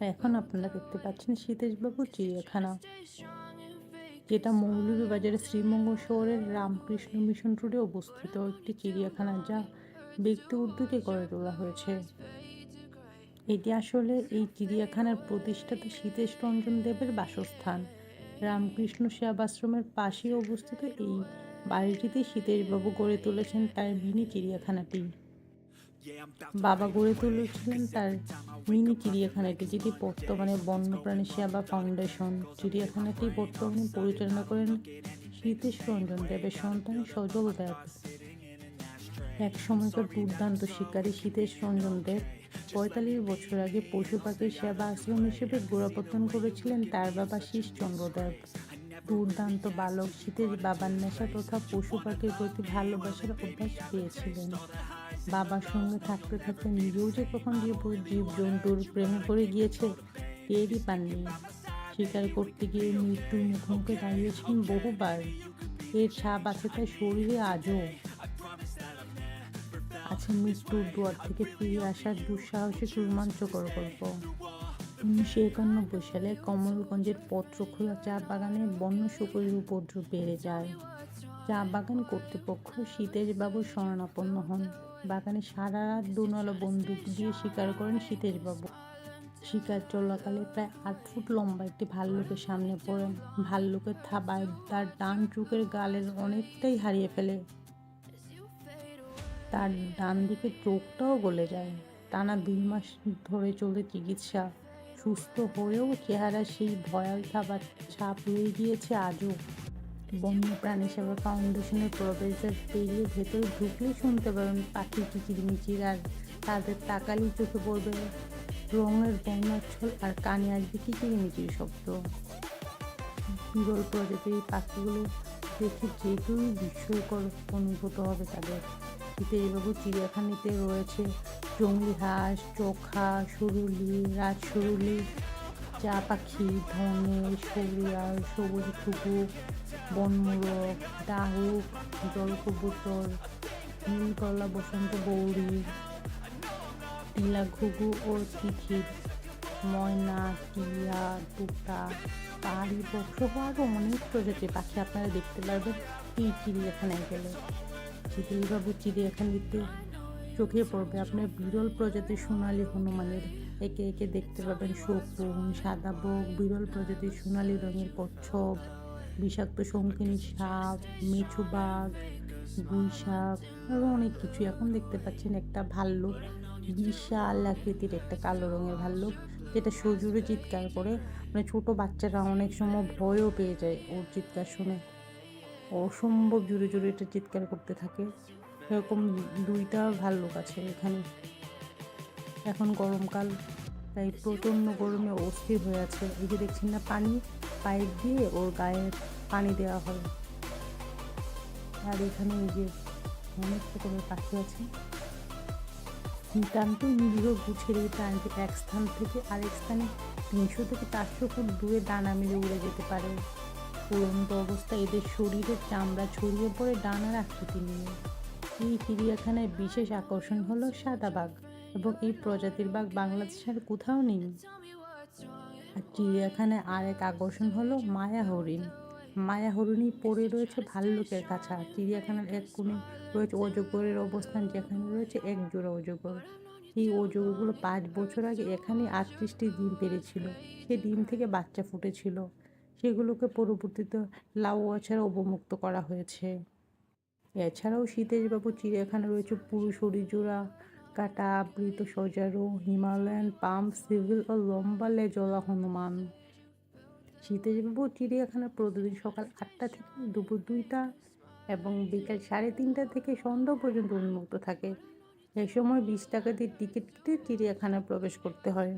এখন আপনারা দেখতে পাচ্ছেন সীতেশবাবু চিড়িয়াখানা। যেটা মৌলভীবাজারের শ্রীমঙ্গল শহরের রামকৃষ্ণ মিশন রোডে অবস্থিত একটি চিড়িয়াখানা, যা ব্যক্তি উদ্যোগে গড়ে তোলা হয়েছে। এটি আসলে এই চিড়িয়াখানার প্রতিষ্ঠাতা সীতেশ রঞ্জন দেবের বাসস্থান। রামকৃষ্ণ সেবাশ্রমের পাশেই অবস্থিত এই বাড়িটিতে সীতেশবাবু গড়ে তুলেছেন তার মিনি চিড়িয়াখানাটি। বাবা গড়ে তুলেছিলেন তার মিনি চিড়িয়াখানাটি যেটি বর্তমানে বন্যপ্রাণী সেবা ফাউন্ডেশন চিড়িয়াখানাটি বর্তমানে পরিচালনা করেন সীতেশ রঞ্জন দেবের সন্তান সজল দেব। এক সময়কার দুর্দান্ত শিকারী সীতেশ রঞ্জন দেব পঁয়তাল্লিশ বছর আগে পশু পাখির সেবা আশ্রম হিসেবে গোড়াপত্তন করেছিলেন তার বাবা শীষচন্দ্র দেব। দুর্দান্ত বালক শীতের বাবার নেশা তথা পশু পাখির প্রতি ভালোবাসার অভ্যাস পেয়েছিলেন। বাবার সঙ্গে থাকতে থাকতে নিজেও যে কখন জীব জীব জন্তুর প্রেমে পড়ে গিয়েছে, টেরই পাননি। শিকার করতে গিয়ে মৃত্যুর মুখোমুখি দাঁড়িয়েছেন বহুবার। এর ছাপ আছে তার শরীরে আজও। আছে মৃত্যুর দুয়ার থেকে ফিরে আসার দুঃসাহসিক রোমাঞ্চকর গল্প। উনিশশো একানব্বই সালে কমলগঞ্জের পত্রখোলা চা বাগানে বন্য শুকরের উপদ্রব বেড়ে যায়। চা বাগান কর্তৃপক্ষ সীতেশবাবু শরণাপন্ন হন। বাগানে সারা রাত দুনলা বন্দুক দিয়ে শিকার করেন সীতেশবাবু শিকার চলাকালে প্রায় আট ফুট লম্বা একটি ভাল্লুকের সামনে পড়েন। ভাল্লুকের থাবায় তার ডান চুকের গালের অনেকটাই হারিয়ে ফেলে। তার ডান দিকের চোখটাও গলে যায়। টানা দুই মাস ধরে চলে চিকিৎসা। সুস্থ হয়েও চেহারা সেই ভয়াল থাবার ছাপ রয়ে গিয়েছে আজও। বন্যপ্রাণী সেবা ফাউন্ডেশনের প্রবেশদ্বার পেরিয়ে ভেতরে ঢুকলেই শুনতে পাবেন পাখি কিচিরমিচির আর তাদের তাকালি চোখে পড়বে রঙের বর্ণাচ্ছল আর কানে আসবে কিচিরমিচির শব্দ। বিরল প্রজাতির এই পাখিগুলো দেখে যে বিস্ময়কর অনুভূত হবে তাদের। সীতাইবাবু চিড়িয়াখানিতে রয়েছে। জঙ্গলি হাঁস, চোখা, সরুলি, রাজ সরুলি, চা পাখি, ধনে সরিয়াল সবুজ কুকুর বনমূলক ডাহুক জলকবুতর নীলকলা, বসন্ত বৌরি টিলা ঘুঘু ও তিথির ময়না, টিয়া টুটা পাহাড়ি পক্ষ আরও অনেক প্রজাতির পাখি আপনারা দেখতে পারবেন এই চিড়িয়াখানায় গেলে। চিড়িয়াবাবু চিড়িয়াখানিতে চোখে পড়বে। আপনার বিরল প্রজাতির সোনালী হনুমানের একে একে দেখতে পাবেন শকুন সাদা বক বিরল প্রজাতির সোনালী রঙের কচ্ছপ, বিষাক্ত শঙ্কিনী সাপ মেছু বাঘ, গুই সাপ আরও অনেক কিছু এখন দেখতে পাচ্ছেন একটা ভাল্লুক, বিশাল আকৃতির একটা কালো রঙের ভাল্লুক, যেটা সজুরে চিৎকার করে। মানে ছোটো বাচ্চারা অনেক সময় ভয়ও পেয়ে যায় ওর চিৎকার শুনে। অসম্ভব জুড়ে জুড়ে এটা চিৎকার করতে থাকে। এরকম দুইটা ভাল্লুক আছে এখানে। এখন গরমকাল, তাই প্রচণ্ড গরমে অস্থির হয়ে আছে। এই যে দেখছেন না পানি, পাইপ দিয়ে ওর গায়ে পানি দেওয়া হয়। আর এখানে এই যে অনেক রকমের পাখি আছে। নিতান্ত নিরীহ গুছের এই প্রাণীটি এক স্থান থেকে আরেক স্থানে তিনশো থেকে চারশো ফুট দূরে দানা মেলে উড়ে যেতে পারে। উড়ন্ত অবস্থায় এদের শরীরের চামড়া ছড়িয়ে পড়ে ডানার আকৃতি নিয়ে। এই চিড়িয়াখানায় বিশেষ আকর্ষণ হলো সাদা বাঘ এবং এই প্রজাতির বাঘ বাংলাদেশের কোথাও নেই। আর চিড়িয়াখানায় আরেক আকর্ষণ হলো মায়া হরিণ। মায়া হরিণই পড়ে রয়েছে ভাল্লুকের কাছা। চিড়িয়াখানার এক কোণে রয়েছে অজগরের অবস্থান, যেখানে রয়েছে এক জোড়া অজগর। এই অজগরগুলো পাঁচ বছর আগে এখানে আটত্রিশটি ডিম পেরেছিল। সে ডিম থেকে বাচ্চা ফুটেছিল। সেগুলোকে পরবর্তীতে লাউ ছাড়া অবমুক্ত করা হয়েছে। এছাড়াও সীতেশবাবু চিড়িয়াখানা রয়েছে পুরুষ হরিজোড়া, কাটা, আবৃত, সজারু, হিমালয়ান পাম্প সিভিল ও লম্বা লেজলা হনুমান। সীতেশবাবু চিড়িয়াখানা প্রতিদিন সকাল আটটা থেকে দুপুর দুইটা এবং বিকাল সাড়ে তিনটা থেকে সন্ধ্যা পর্যন্ত উন্মুক্ত থাকে। এ সময় বিশ টাকা দিয়ে টিকিট কেটে চিড়িয়াখানায় প্রবেশ করতে হয়।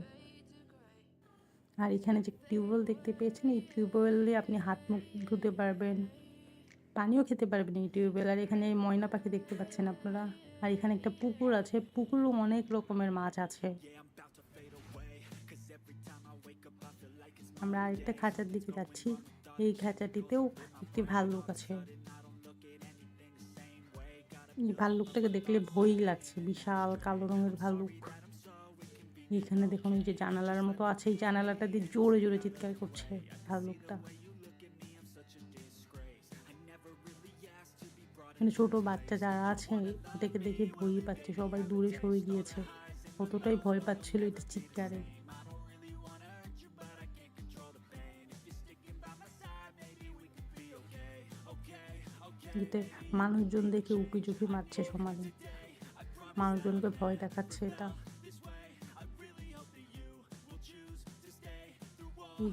আর এখানে যে টিউবওয়েল দেখতে পেয়েছেন, এই টিউবওয়েলে আপনি হাত মুখ ধুতে পারবেন, পানিও খেতে পারবেন এই টিউবওয়েল। আর এখানে ময়না পাখি দেখতে পাচ্ছেন আপনারা। আর এখানে একটা পুকুর আছে, পুকুরও অনেক রকমের মাছ আছে। আমরা আরেকটা খাঁচার দিকে যাচ্ছি। এই খাঁচাটিতেও একটি ভাল্লুক আছে। এই ভাল্লুকটাকে দেখলে ভয়ই লাগছে, বিশাল কালো রঙের ভাল্লুক। এখানে দেখুন এই যে জানালার মতো আছে। এই জানালাটা দিয়ে জোরে জোরে চিৎকার করছে ভাল্লুকটা মানে ছোট বাচ্চা যারা আছে এটাকে দেখে ভয়ই পাচ্ছে। সবাই দূরে সরে গিয়েছে। অতটাই ভয় পাচ্ছিল এটা চিৎকারে। এতে মানুষজন দেখে উকি ঝুঁকি মারছে সমাজে। মানুষজনকে ভয় দেখাচ্ছে এটা।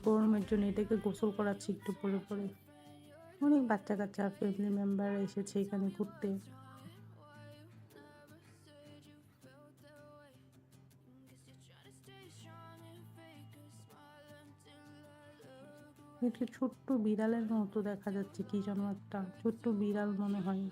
গরমের জন্য এটাকে গোসল করাচ্ছি একটু পরে পরে। অনেক বাচ্চা কাচ্চা ফ্যামিলি মেম্বার এসেছে এখানে ঘুরতে। একটা ছোট্ট বিড়ালের মতো দেখা যাচ্ছে, কি যেন একটা। ছোট্ট বিড়াল মনে হয়।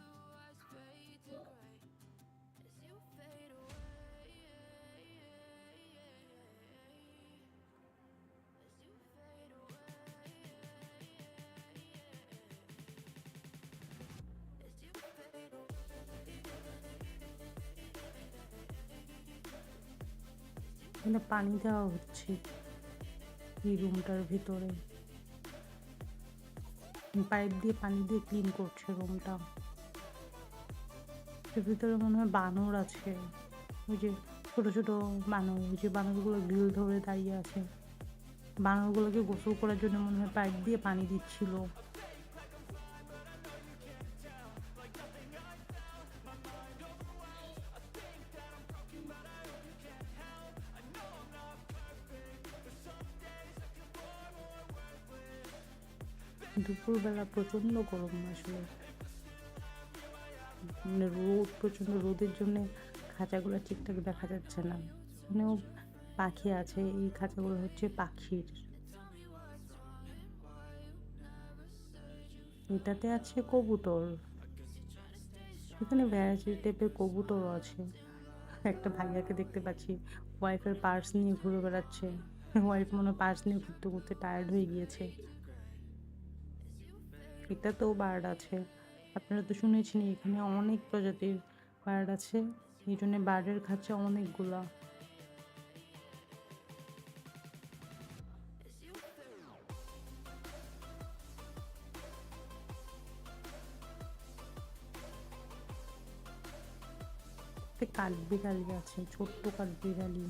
এখানে পানি দেওয়া হচ্ছে এই রুমটার ভিতরে। পাইপ দিয়ে পানি দিয়ে ক্লিন করছে রুমটা। এর ভিতরে মনে হয় বানর আছে। ওই যে ছোট ছোট বানর, ওই যে বানরগুলো গ্রিল ধরে দাঁড়িয়ে আছে। বানরগুলোকে গোসল করার জন্য মনে হয় পাইপ দিয়ে পানি দিচ্ছিল। দুপুরবেলা প্রচণ্ড গরম আসলে। মানে রোদ, প্রচণ্ড রোদের জন্যে খাঁচাগুলো ঠিকঠাক দেখা যাচ্ছে না। এখানেও পাখি আছে, এই খাঁচাগুলো হচ্ছে পাখির। এটাতে আছে কবুতর। এখানে ভ্যারাইটি টাইপের কবুতরও আছে। একটা ভাইয়াকে দেখতে পাচ্ছি ওয়াইফের পার্স নিয়ে ঘুরে বেড়াচ্ছে। ওয়াইফ মনে পার্স নিয়ে ঘুরতে ঘুরতে টায়ার্ড হয়ে গিয়েছে। এটাতেও বার্ড আছে। আপনারা তো শুনেছেন এখানে অনেক প্রজাতির বার্ড আছে। এই জন্য বার্ডের খাঁচা অনেকগুলা। কাঠবিড়ালি আছে, ছোট্ট কাঠবিড়ালি।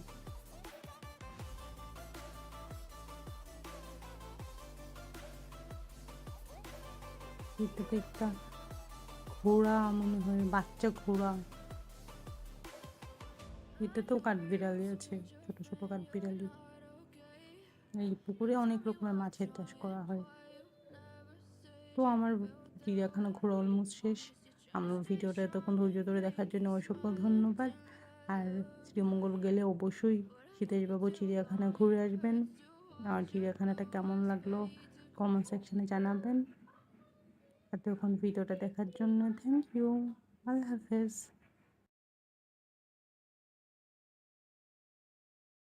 এটাতে একটা ঘোড়া মনে হয়, বাচ্চা ঘোড়া। এটাতেও কাঠবিড়ালি আছে, ছোট ছোট কাঠবিড়ালি। এই পুকুরে অনেক রকমের মাছের চাষ করা হয়। তো আমার চিড়িয়াখানা ঘোরা অলমোস্ট শেষ। আমার ভিডিওটা এতক্ষণ ধৈর্য ধরে দেখার জন্য অসংখ্য ধন্যবাদ। আর শ্রীমঙ্গল গেলে অবশ্যই সীতেশবাবু চিড়িয়াখানা ঘুরে আসবেন। আর চিড়িয়াখানাটা কেমন লাগল? কমেন্ট সেকশানে জানাবেন। এতক্ষণ ভিডিওটা দেখার জন্য থ্যাংক ইউ আল্লাহ হাফেজ।